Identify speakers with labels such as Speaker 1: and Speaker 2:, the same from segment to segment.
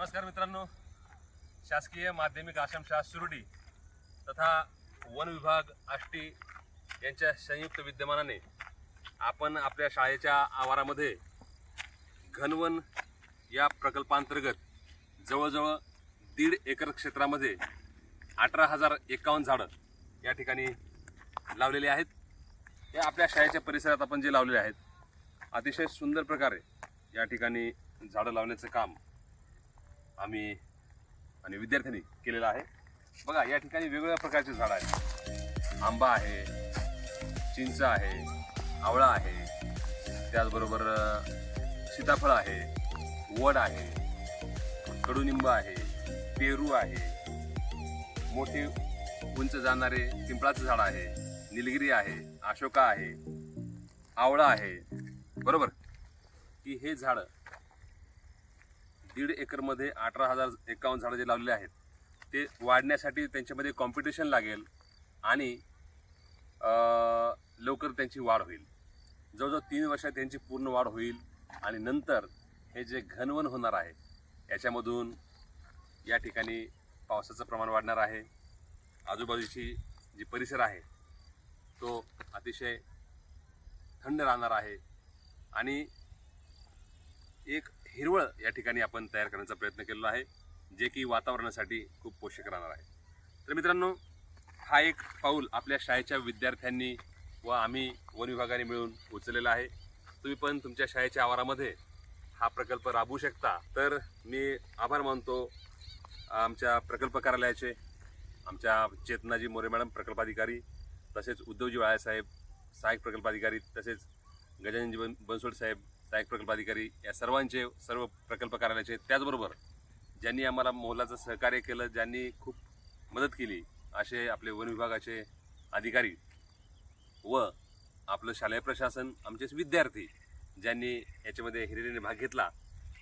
Speaker 1: नमस्कार मित्रांनो. शासकीय माध्यमिक आश्रमशाळा सुरडी तथा वन विभाग आष्टी यांच्या संयुक्त विद्यमानाने आपण आपल्या शाळेच्या आवारामध्ये घनवन या प्रकल्पांतर्गत जवळजवळ दीड एकर क्षेत्रामध्ये अठरा हजार एकावन्न झाडं या ठिकाणी लावलेली आहेत. हे आपल्या शाळेच्या परिसरात आपण जे लावलेले आहेत अतिशय सुंदर प्रकारे या ठिकाणी झाडं लावण्याचं काम आम्ही आणि विद्यार्थ्यांनी केलेलं आहे. बघा या ठिकाणी वेगवेगळ्या प्रकारचे झाडं आहेत. आंबा आहे चिंच आहे आवळा आहे त्याचबरोबर सीताफळ आहे वड आहे कडुनिंब आहे पेरू आहे मोठे उंच जाणारे पिंपळाचं झाड आहे निलगिरी आहे अशोका आहे आवळा आहे. बरोबर? की हे झाडं दीड एकरमध्ये अठरा हजार एकावन्न झाडं जे लावलेले आहेत ते वाढण्यासाठी त्यांच्यामध्ये कॉम्पिटिशन लागेल आणि लवकर त्यांची वाढ होईल. जवळजवळ तीन वर्षात त्यांची पूर्ण वाढ होईल आणि नंतर हे जे घनवन होणार आहे याच्यामधून या ठिकाणी पावसाचं प्रमाण वाढणार आहे. आजूबाजूची जी परिसर आहे तो अतिशय थंड राहणार आहे आणि एक हिरवळ या ठिकाणी आपण तयार करण्याचा प्रयत्न केलेला आहे जे की वातावरणासाठी खूप पोषक राहणार आहे. तर मित्रांनो हा एक पाऊल आपल्या शाळेच्या विद्यार्थ्यांनी व आम्ही वन विभागाने मिळून उचललेला आहे. तुम्ही पण तुमच्या शाळेच्या आवारामध्ये हा प्रकल्प राबवू शकता. तर मी आभार मानतो आमच्या प्रकल्प कार्यालयाचे आमच्या चेतनाजी मोरे मॅडम प्रकल्पाधिकारी तसेच उद्धवजी वाळ्यासाहेब सहाय्यक प्रकल्पाधिकारी तसेच गजाननजी बन बनसोड साहेब सहाय्यक प्रकल्पाधिकारी या सर्वांचे सर्व प्रकल्प कार्यालयाचे त्याचबरोबर ज्यांनी आम्हाला मोलाचं सहकार्य केलं ज्यांनी खूप मदत केली असे आपले वन विभागाचे अधिकारी व आपलं शालेय प्रशासन आमचेच विद्यार्थी ज्यांनी याच्यामध्ये हिरिरीने भाग घेतला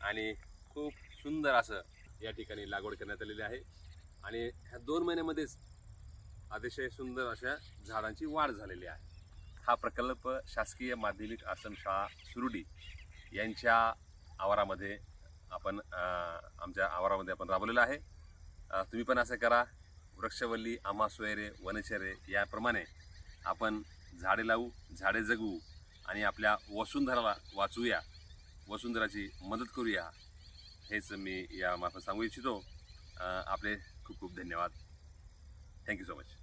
Speaker 1: आणि खूप सुंदर असं या ठिकाणी लागवड करण्यात आलेली आहे. आणि ह्या दोन महिन्यामध्येच अतिशय सुंदर अशा झाडांची वाढ झालेली आहे. हा प्रकल्प शासकीय माध्यमिक आश्रमशाळा सुरुडी यांच्या आवारामध्ये आपण आमच्या आवारामध्ये आपण राबवलेलं आहे. तुम्ही पण असं करा. वृक्षवल्ली आम्हा सोयरे वनचरे याप्रमाणे आपण झाडे लावू झाडे जगवू आणि आपल्या वसुंधराला वाचवूया. वसुंधराची मदत करूया. हेच मी यामार्फत सांगू इच्छितो. आपले खूप खूप धन्यवाद. Thank you so much